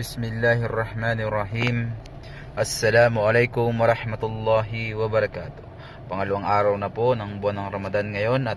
Bismillahirrahmanirrahim. Assalamualaikum warahmatullahi wabarakatuh. Pangalawang araw na po ng buwan ng Ramadan ngayon at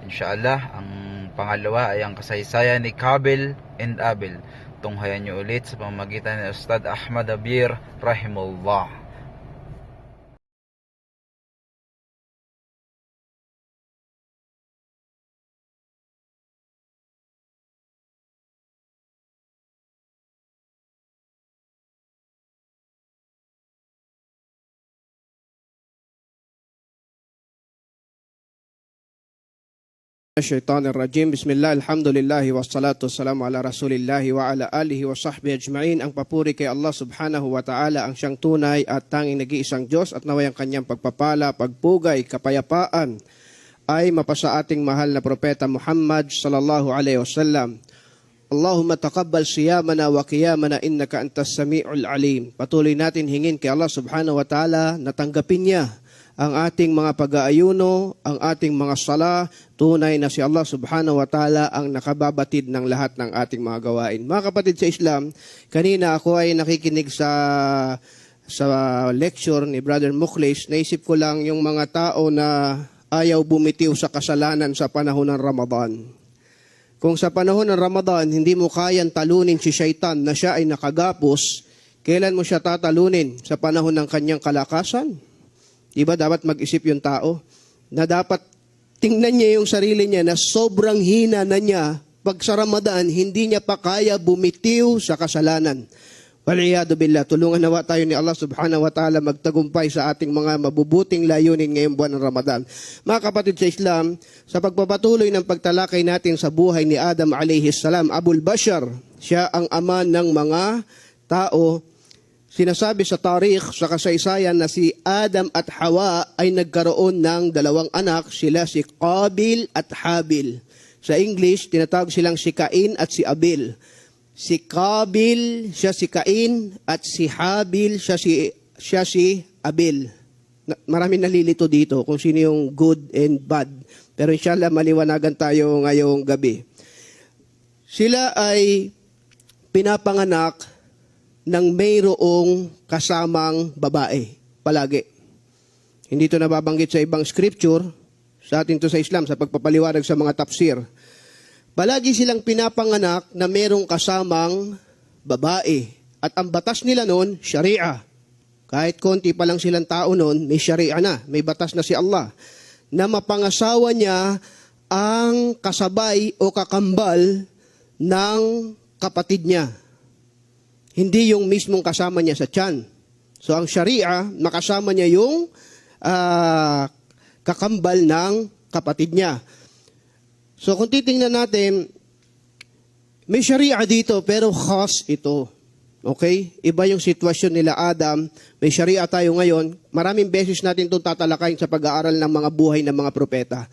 inshallah ang pangalawa ay ang kasaysayan ni Kabil and Abil. Tunghayan niyo ulit sa pamamagitan ni Ustad Ahmad Abir rahimullah. الشيطان الرجيم بسم الله الحمد لله والصلاة والسلام على رسول الله وعلى آله وصحبه أجمعين ang papuri kay Allah subhanahu wa ta'ala ang siyang tunay at tanging nag-iisang Diyos at naway ang kanyang pagpapala, pagpugay, kapayapaan ay mapasa ating mahal na propeta Muhammad sallallahu alaihi wasallam Allahumma taqabbal siyamana wa qiyamana innaka antas samiul alim. Patuloy natin hingin kay Allah subhanahu wa ta'ala na tanggapin niya ang ating mga pag-aayuno, ang ating mga sala, tunay na si Allah subhanahu wa ta'ala ang nakababatid ng lahat ng ating mga gawain. Mga kapatid sa Islam, kanina ako ay nakikinig sa sa lecture ni Brother Mukhlis, naisip ko lang yung mga tao na ayaw bumitiw sa kasalanan sa panahon ng Ramadan. Kung sa panahon ng Ramadan, hindi mo kayang talunin si Shaitan na siya ay nakagapos, kailan mo siya tatalunin? Sa panahon ng kanyang kalakasan? Diba dapat mag-isip yung tao na dapat tingnan niya yung sarili niya na sobrang hina na niya pag sa Ramadan, hindi niya pa kaya bumitiw sa kasalanan. Waliyadu billah, tulungan nawa tayo ni Allah subhanahu wa ta'ala magtagumpay sa ating mga mabubuting layunin ngayong buwan ng Ramadan. Mga kapatid sa Islam, sa pagpapatuloy ng pagtalakay natin sa buhay ni Adam alayhi salam, Abul Bashar, siya ang ama ng mga tao. Sinasabi sa tarikh, sa kasaysayan na si Adam at Hawa ay nagkaroon ng dalawang anak, sila si Qabil at Habil. Sa English, tinatawag silang si Cain at si Abel. Si Kabil, siya si Cain, at si Habil, siya si, siya si Abel. Na- Maraming nalilito dito kung sino yung good and bad. Pero inshallah, maliwanagan tayo ngayong gabi. Sila ay pinapanganak ng mayroong kasamang babae. Palagi. Hindi ito nababanggit sa ibang scripture, sa atin to sa Islam, sa pagpapaliwanag sa mga tafsir. Palagi silang pinapanganak na merong kasamang babae. At ang batas nila noon, sharia. Kahit konti pa lang silang tao noon, may sharia na, may batas na si Allah. Na mapangasawa niya ang kasabay o kakambal ng kapatid niya. Hindi yung mismong kasama niya sa tiyan. So ang sharia, makasama niya yung ah, kakambal ng kapatid niya. So kung titingnan natin, may sharia dito pero khas ito. Okay? Iba yung sitwasyon nila Adam. May sharia tayo ngayon. Maraming beses natin itong tatalakayin sa pag-aaral ng mga buhay ng mga propeta.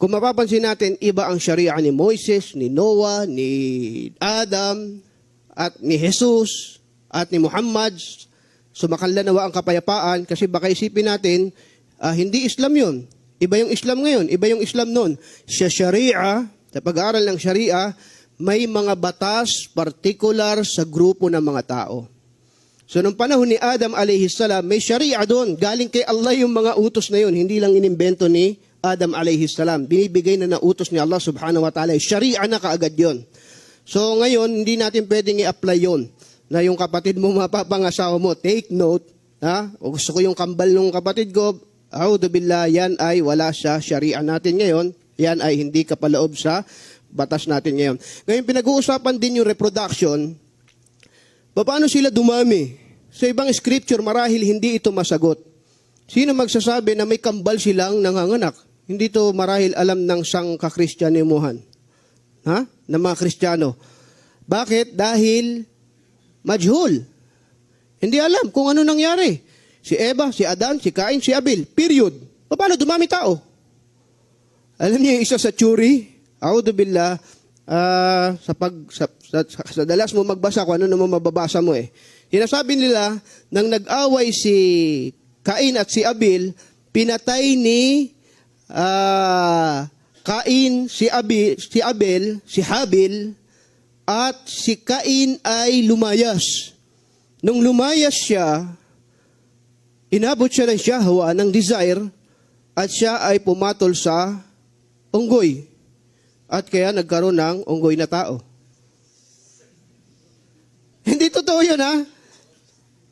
Kung mapapansin natin, iba ang sharia ni Moises, ni Noah, ni Adam, at ni Jesus, at ni Muhammad. Sumakanla nawa ang kapayapaan kasi baka isipin natin, ah, hindi Islam yun. Iba yung Islam ngayon, iba yung Islam noon. Sa sharia, sa pag-aaral ng sharia, may mga batas particular sa grupo ng mga tao. So, nung panahon ni Adam alayhi may sharia doon. Galing kay Allah yung mga utos na yun. Hindi lang inimbento ni Adam alayhi. Binibigay na na utos ni Allah subhanahu wa ta'ala. Sharia na kaagad yon. So, ngayon, hindi natin pwedeng i-apply yon na yung kapatid mo mapapangasawa mo. Take note, ha? O gusto ko yung kambal ng kapatid ko, A'udhu billah, yan ay wala sa sharia natin ngayon. Yan ay hindi kapaloob sa batas natin ngayon. Ngayon, pinag-uusapan din yung reproduction. Paano sila dumami? Sa ibang scripture, marahil hindi ito masagot. Sino magsasabi na may kambal silang nanganganak? Hindi ito marahil alam ng sang kakristyanimuhan. Ha? Ng mga kristyano. Bakit? Dahil majhul. Hindi alam kung ano nangyari. Si Eva, si Adan, si Cain, si Abel. Period. Paano dumami tao? Alam niyo yung isa sa Churi, A'udhu billah, ah, sa, pag, sa, sa, sa, sa dalas mo magbasa, kung ano naman mababasa mo eh. Sinasabi nila, nang nag-away si Cain at si Abel, pinatay ni ah, Cain, si Abel, si Abel, si Habil, At si Cain ay lumayas. Nung lumayas siya, inabot siya ng shahwa, ng desire, at siya ay pumatol sa unggoy. At kaya nagkaroon ng unggoy na tao. Hindi totoo yun, ha?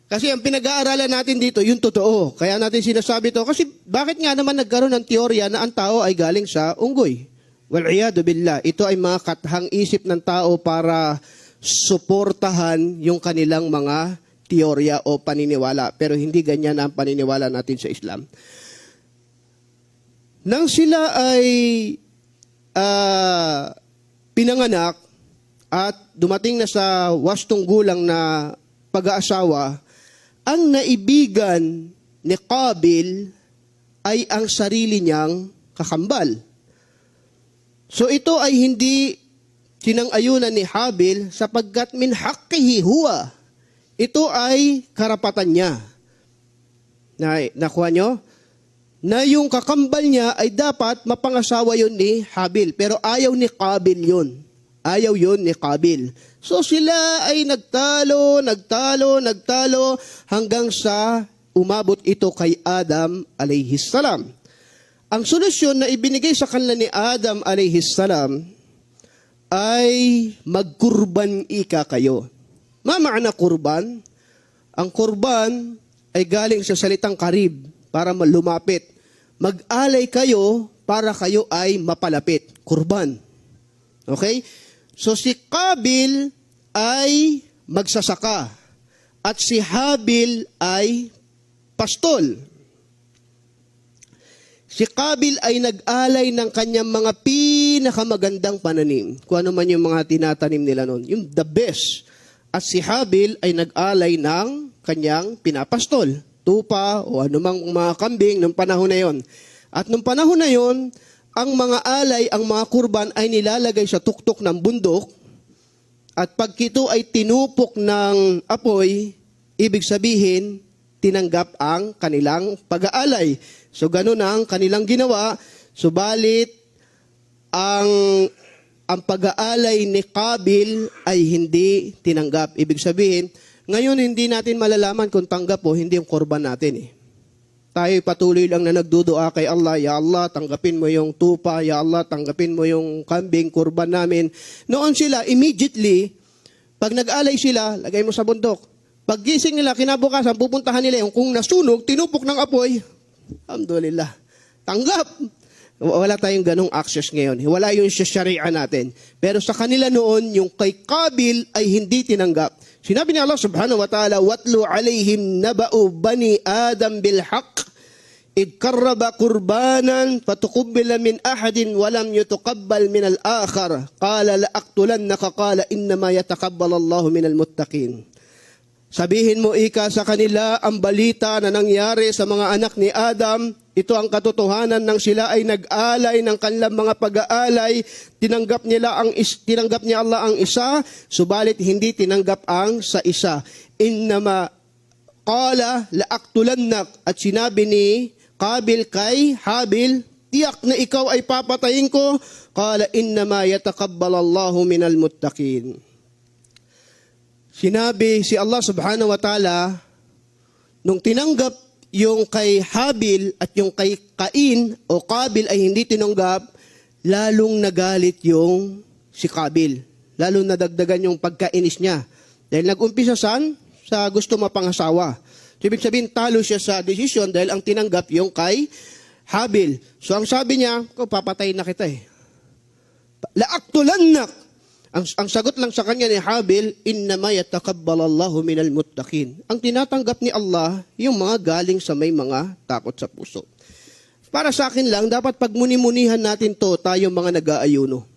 Kasi ang pinag-aaralan natin dito, yung totoo. Kaya natin sinasabi to. Kasi bakit nga naman nagkaroon ng teorya na ang tao ay galing sa unggoy? Well, billah. Ito ay mga kathang isip ng tao para suportahan yung kanilang mga teorya o paniniwala. Pero hindi ganyan ang paniniwala natin sa Islam. Nang sila ay ah, pinanganak at dumating na sa wastong gulang na pag-aasawa, ang naibigan ni Qabil ay ang sarili niyang kakambal. So ito ay hindi sinang-ayunan ni Habil sapagkat min haqqihi huwa. Ito ay karapatan niya. Na, nakuha nyo? Na yung kakambal niya ay dapat mapangasawa yun ni Habil. Pero ayaw ni Qabil yun. Ayaw yun ni Qabil. So sila ay nagtalo, nagtalo, nagtalo hanggang sa umabot ito kay Adam alayhis salam. Ang solusyon na ibinigay sa kanila ni Adam alayhis salam ay magkurban ika kayo. Mamaana kurban? Ang kurban ay galing sa salitang karib para lumapit. Mag-alay kayo para kayo ay mapalapit. Kurban. Okay? So si Kabil ay magsasaka at si Habil ay pastol. Si Kabil ay nag-alay ng kanyang mga pinakamagandang pananim. Kung ano man yung mga tinatanim nila noon. Yung the best. At si Habil ay nag-alay ng kanyang pinapastol. Tupa o anumang mga kambing ng panahon na yon. At nung panahon na yon, ang mga alay, ang mga kurban ay nilalagay sa tuktok ng bundok. At pag ito ay tinupok ng apoy, ibig sabihin, tinanggap ang kanilang pag-aalay. So ganun ang kanilang ginawa. Subalit, ang ang pag-aalay ni Kabil ay hindi tinanggap. Ibig sabihin, ngayon hindi natin malalaman kung tanggap o hindi yung korban natin eh tayo patuloy lang na nagdudua kay Allah, Ya Allah, tanggapin mo yung tupa, Ya Allah, tanggapin mo yung kambing, kurban namin. Noon sila, immediately, pag nag-alay sila, lagay mo sa bundok. Pag gising nila, kinabukasan, pupuntahan nila yung kung nasunog, tinupok ng apoy. Alhamdulillah. Tanggap! Wala tayong ganong access ngayon. Wala yung sharia natin. Pero sa kanila noon, yung kay Kabil ay hindi tinanggap. Sinabi ni Allah subhanahu wa ta'ala, Watlu alayhim naba'u bani Adam bil haq إِذْ قَرَّبَ قُرْبَانًا فَتُقُبِّلَ مِنْ أَحَدٍ وَلَمْ يُتُقَبَّلْ مِنَ الْآخَرِ قَالَ لَأَقْتُلَنَّكَ قَالَ إِنَّمَا يَتَقَبَّلَ اللَّهُ مِنَ الْمُتَّقِينَ Sabihin mo ika sa kanila ang balita na nangyari sa mga anak ni Adam. Ito ang katotohanan ng sila ay nag-alay ng kanilang mga pag-aalay. Tinanggap nila ang is, tinanggap ni Allah ang isa, subalit hindi tinanggap ang sa isa. Innama qala laaktulannak at sinabi ni Kabil kay Habil, tiyak na ikaw ay papatayin ko. Qala innama yatakabbalallahu minal muttaqin. Sinabi si Allah subhanahu wa ta'ala, nung tinanggap yung kay Habil at yung kay Cain o Kabil ay hindi tinanggap, lalong nagalit yung si Kabil. Lalong nadagdagan yung pagkainis niya. Dahil nag-umpisa saan? Sa gusto mapangasawa. So, ibig sabihin, talo siya sa desisyon dahil ang tinanggap yung kay Habil. So, ang sabi niya, ko papatayin na kita eh. Laaktulannak. Ang, ang sagot lang sa kanya ni Habil, innama yatakabbalallahu minal muttaqin. Ang tinatanggap ni Allah, yung mga galing sa may mga takot sa puso. Para sa akin lang, dapat pagmuni-munihan natin to, tayo mga nag-aayuno.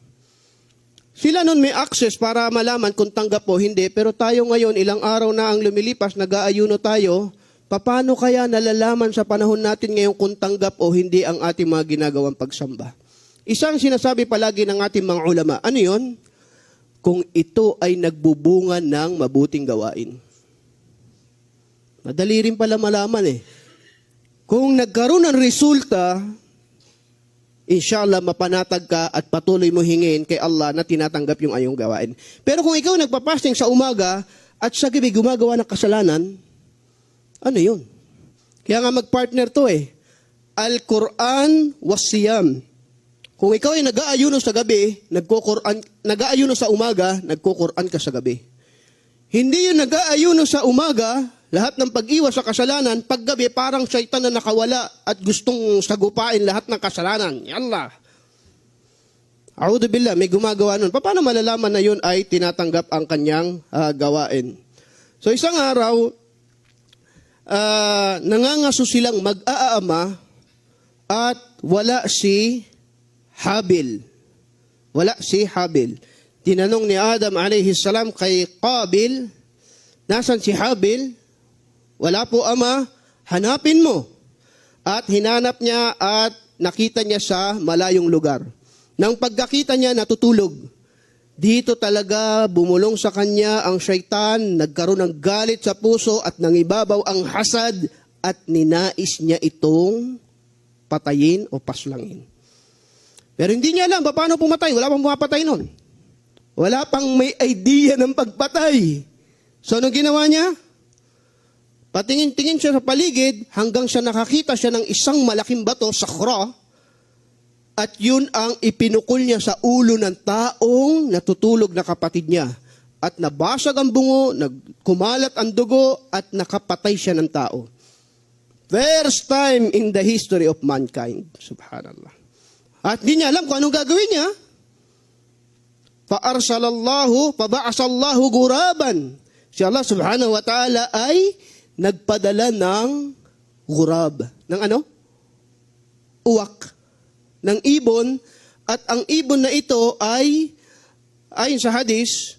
Sila nun may access para malaman kung tanggap o hindi, pero tayo ngayon, ilang araw na ang lumilipas, nag-aayuno tayo, paano kaya nalalaman sa panahon natin ngayon kung tanggap o hindi ang ating mga ginagawang pagsamba? Isang sinasabi palagi ng ating mga ulama, ano yon? kung ito ay nagbubunga ng mabuting gawain. Madali rin pala malaman eh. Kung nagkaroon ng resulta, inshallah mapanatag ka at patuloy mo hingin kay Allah na tinatanggap yung ayong gawain. Pero kung ikaw nagpapasting sa umaga at sa gabi gumagawa ng kasalanan, ano yun? Kaya nga magpartner to eh. Al-Quran was siyam. Kung ikaw ay nag-aayuno sa gabi, nagko-Quran, nag-aayuno sa umaga, nagko-Quran ka sa gabi. Hindi yung nag-aayuno sa umaga, lahat ng pag-iwas sa kasalanan, paggabi parang syaitan na nakawala at gustong sagupain lahat ng kasalanan. Yallah. A'udhu billah, may gumagawa nun. Paano malalaman na yun ay tinatanggap ang kanyang ah, gawain? So isang araw, ah, nangangaso silang mag-aama at wala si Habil. Wala si Habil. Tinanong ni Adam alayhi salam kay Qabil, nasan si Habil? Wala po ama, hanapin mo. At hinanap niya at nakita niya sa malayong lugar. Nang pagkakita niya, natutulog. Dito talaga bumulong sa kanya ang syaitan, nagkaroon ng galit sa puso at nangibabaw ang hasad at ninais niya itong patayin o paslangin. Pero hindi niya alam paano pumatay. Wala pang pumapatay nun. Wala pang may idea ng pagpatay. So anong ginawa niya? Patingin-tingin siya sa paligid hanggang siya nakakita siya ng isang malaking bato sa khra at yun ang ipinukol niya sa ulo ng taong natutulog na kapatid niya. At nabasag ang bungo, nagkumalat ang dugo, at nakapatay siya ng tao. First time in the history of mankind. Subhanallah. At di niya alam kung anong gagawin niya. Paarsalallahu, pabaasallahu guraban. Si Allah subhanahu wa ta'ala ay nagpadala ng gurab. Ng ano? Uwak. Ng ibon. At ang ibon na ito ay, ayon sa hadis,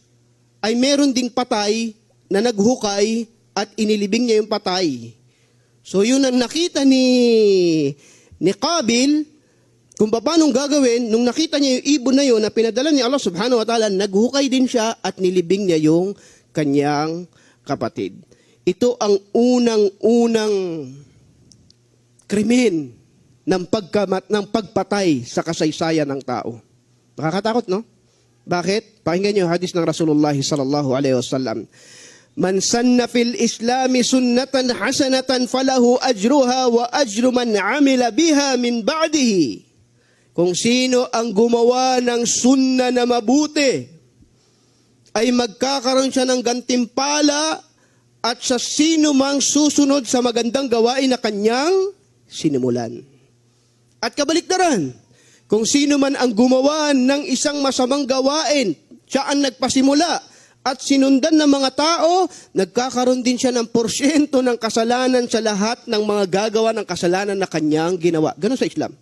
ay meron ding patay na naghukay at inilibing niya yung patay. So yun ang nakita ni ni Qabil kung paano gagawin nung nakita niya yung ibon na yun na pinadala ni Allah subhanahu wa ta'ala naghukay din siya at nilibing niya yung kanyang kapatid. Ito ang unang-unang krimen ng pagkamat ng pagpatay sa kasaysayan ng tao. Nakakatakot, no? Bakit? Pakinggan niyo hadis ng Rasulullah sallallahu alaihi wasallam. Man sanna fil islami sunnatan hasanatan falahu ajruha wa ajru man amila biha min ba'dihi. Kung sino ang gumawa ng sunna na mabuti, ay magkakaroon siya ng gantimpala at sa sino mang susunod sa magandang gawain na kanyang sinimulan. At kabaliktaran, kung sino man ang gumawa ng isang masamang gawain, siya ang nagpasimula at sinundan ng mga tao, nagkakaroon din siya ng porsyento ng kasalanan sa lahat ng mga gagawa ng kasalanan na kanyang ginawa. Ganon sa Islam.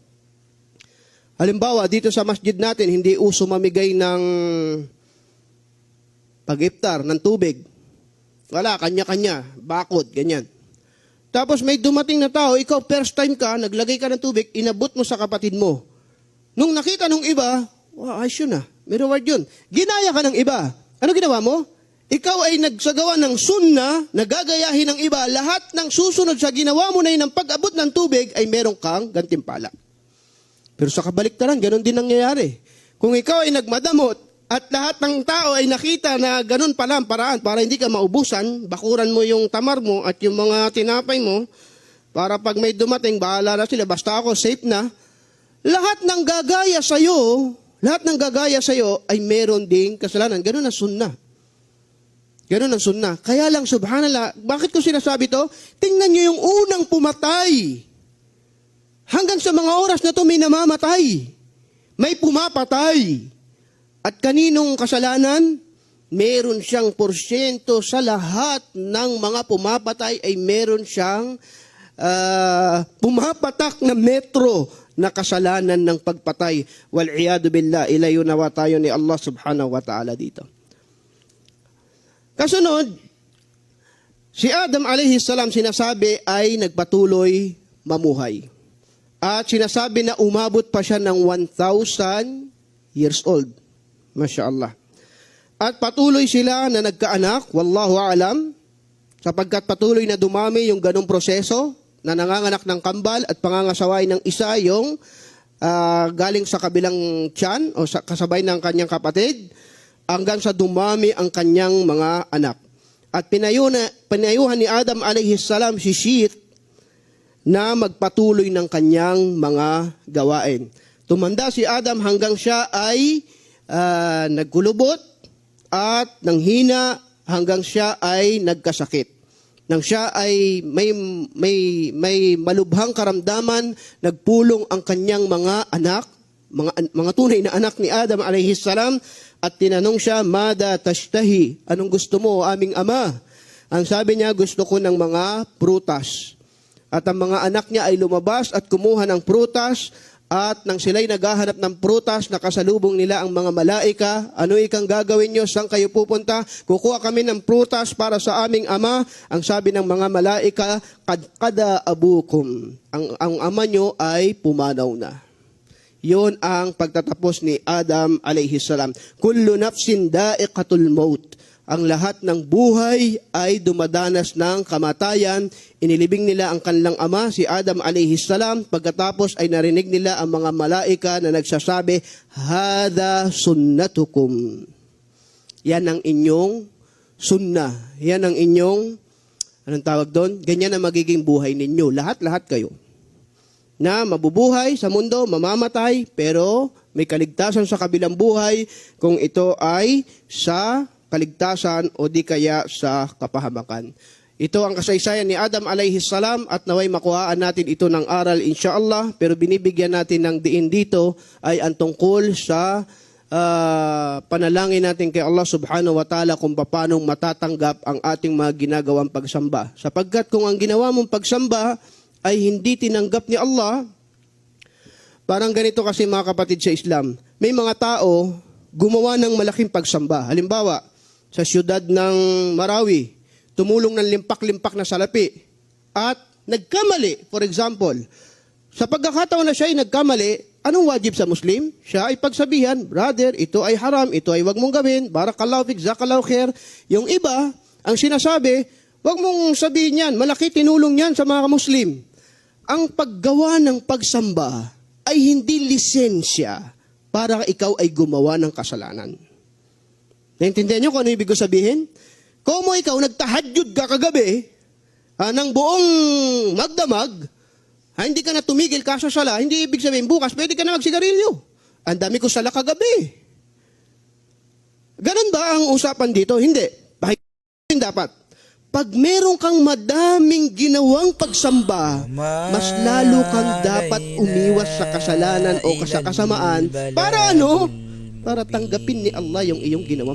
Halimbawa, dito sa masjid natin, hindi uso mamigay ng pag-iftar, ng tubig. Wala, kanya-kanya, bakod, ganyan. Tapos may dumating na tao, ikaw first time ka, naglagay ka ng tubig, inabot mo sa kapatid mo. Nung nakita nung iba, wow, ayos yun ah, may reward yun. Ginaya ka ng iba. Ano ginawa mo? Ikaw ay nagsagawa ng sunna, nagagayahin ng iba, lahat ng susunod sa ginawa mo na yun ng pag-abot ng tubig ay meron kang gantimpala. Pero sa kabaliktaran, ganun din nangyayari. Kung ikaw ay nagmadamot at lahat ng tao ay nakita na ganun pala ang paraan para hindi ka maubusan, bakuran mo yung tamar mo at yung mga tinapay mo para pag may dumating, bahala na sila, basta ako safe na. Lahat ng gagaya sa'yo, lahat ng gagaya sa'yo ay meron ding kasalanan. Ganun ang sunna. Ganun ang sunna. Kaya lang, subhanallah, bakit ko sinasabi to? Tingnan nyo yung unang pumatay. Hanggang sa mga oras na to may namamatay. May pumapatay. At kaninong kasalanan? Meron siyang porsyento sa lahat ng mga pumapatay ay meron siyang ah, pumapatak na metro na kasalanan ng pagpatay. Wal'iyadu billah, ilayo nawa tayo ni Allah subhanahu wa ta'ala dito. Kasunod, si Adam alayhi salam sinasabi ay nagpatuloy mamuhay. At sinasabi na umabot pa siya ng 1,000 years old. Masya Allah. At patuloy sila na nagkaanak, wallahu alam, sapagkat patuloy na dumami yung ganong proseso na nanganganak ng kambal at pangangasaway ng isa yung ah, galing sa kabilang tiyan o sa kasabay ng kanyang kapatid hanggang sa dumami ang kanyang mga anak. At pinayuna, pinayuhan ni Adam salam si Shith na magpatuloy ng kanyang mga gawain. Tumanda si Adam hanggang siya ay ah, nagkulubot at nanghina hanggang siya ay nagkasakit. Nang siya ay may, may, may malubhang karamdaman, nagpulong ang kanyang mga anak, mga, mga tunay na anak ni Adam alayhi salam, at tinanong siya, Mada tashtahi, anong gusto mo, aming ama? Ang sabi niya, gusto ko ng mga prutas. At ang mga anak niya ay lumabas at kumuha ng prutas at nang sila'y naghahanap ng prutas, nakasalubong nila ang mga malaika. Ano ikang gagawin nyo? Saan kayo pupunta? Kukuha kami ng prutas para sa aming ama. Ang sabi ng mga malaika, kad kada abukum. Ang, ang ama nyo ay pumanaw na. Yon ang pagtatapos ni Adam alayhi salam. Kullu nafsin da'iqatul maut. Ang lahat ng buhay ay dumadanas ng kamatayan. Inilibing nila ang kanilang ama, si Adam alayhi salam. Pagkatapos ay narinig nila ang mga malaika na nagsasabi, Hada sunnatukum. Yan ang inyong sunna. Yan ang inyong, anong tawag doon? Ganyan ang magiging buhay ninyo. Lahat-lahat kayo na mabubuhay sa mundo, mamamatay, pero may kaligtasan sa kabilang buhay kung ito ay sa kaligtasan o di kaya sa kapahamakan. Ito ang kasaysayan ni Adam alayhi salam at naway makuhaan natin ito ng aral inshallah pero binibigyan natin ng diin dito ay ang tungkol sa ah, panalangin natin kay Allah subhanahu wa ta'ala kung paano matatanggap ang ating mga ginagawang pagsamba. Sapagkat kung ang ginawa mong pagsamba ay hindi tinanggap ni Allah, parang ganito kasi mga kapatid sa Islam. May mga tao gumawa ng malaking pagsamba. Halimbawa, sa siyudad ng Marawi, tumulong ng limpak-limpak na salapi at nagkamali, for example, sa pagkakataon na siya ay nagkamali, anong wajib sa Muslim? Siya ay pagsabihan, brother, ito ay haram, ito ay wag mong gawin, barakallahu fik, zakallahu khair. Yung iba, ang sinasabi, wag mong sabihin yan, malaki tinulong yan sa mga Muslim. Ang paggawa ng pagsamba ay hindi lisensya para ikaw ay gumawa ng kasalanan. Naintindihan niyo kung ano ibig ko sabihin? Kung ikaw nagtahadyod ka kagabi, ah, ng buong magdamag, ah, hindi ka na tumigil kaso sala, hindi ibig sabihin bukas, pwede ka na magsigarilyo. Ang dami ko sala kagabi. Ganun ba ang usapan dito? Hindi. Bakit dapat? Pag meron kang madaming ginawang pagsamba, mas lalo kang dapat umiwas sa kasalanan o sa kasamaan para ano? Para tanggapin ni Allah yung iyong ginawang